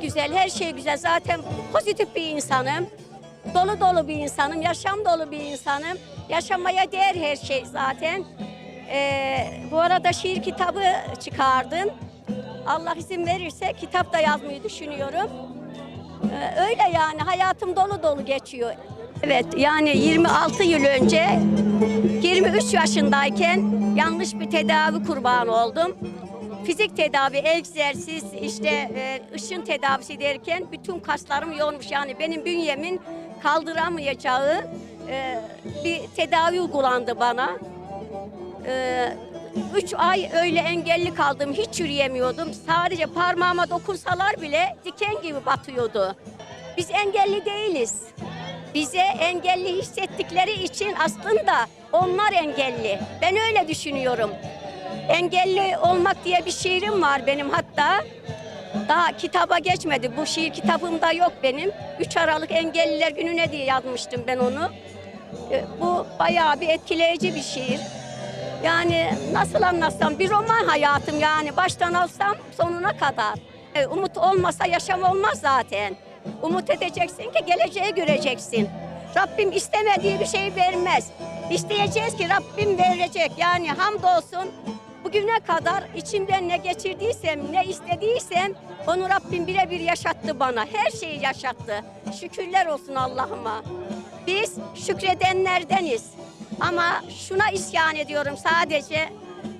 güzel, her şey güzel. Zaten pozitif bir insanım. Dolu dolu bir insanım, yaşam dolu bir insanım. Yaşamaya değer her şey zaten. Ee, bu arada şiir kitabı çıkardım. Allah izin verirse kitap da yazmayı düşünüyorum. Ee, öyle yani hayatım dolu dolu geçiyor. Evet yani 26 yıl önce 23 yaşındayken yanlış bir tedavi kurbanı oldum. Fizik tedavi, egzersiz, işte e, ışın tedavisi derken bütün kaslarım yormuş. Yani benim bünyemin kaldıramayacağı e, bir tedavi uygulandı bana. E, üç ay öyle engelli kaldım. Hiç yürüyemiyordum. Sadece parmağıma dokunsalar bile diken gibi batıyordu. Biz engelli değiliz. Bize engelli hissettikleri için aslında onlar engelli. Ben öyle düşünüyorum. Engelli olmak diye bir şiirim var benim hatta. Daha kitaba geçmedi. Bu şiir kitabımda yok benim. 3 Aralık Engelliler Günü'ne diye yazmıştım ben onu. E, Bu bayağı bir etkileyici bir şiir. Yani nasıl anlatsam bir roman hayatım yani baştan alsam sonuna kadar. E, umut olmasa yaşam olmaz zaten. Umut edeceksin ki geleceği göreceksin. Rabbim istemediği bir şey vermez. İsteyeceğiz ki Rabbim verecek. Yani hamdolsun bugüne kadar içimden ne geçirdiysem, ne istediysem onu Rabbim birebir yaşattı bana. Her şeyi yaşattı. Şükürler olsun Allah'ıma. Biz şükredenlerdeniz. Ama şuna isyan ediyorum sadece.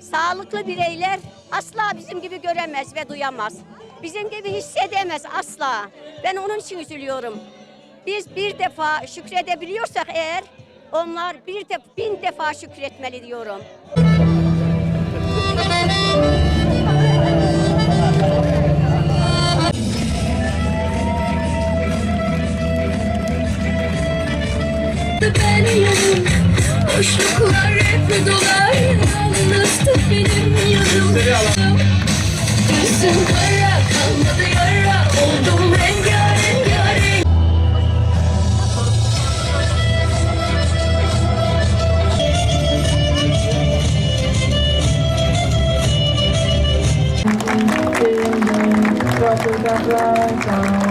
Sağlıklı bireyler asla bizim gibi göremez ve duyamaz. Bizim gibi hissedemez asla. Ben onun için üzülüyorum. Biz bir defa şükredebiliyorsak eğer onlar bir de bin defa şükretmeli diyorum. Ben yanım Boşluklar hep dolar. Yalnız tut benim yanım. Yüzüm kara kalmadı yara. Oldum rengarenk it, drop it, drop it.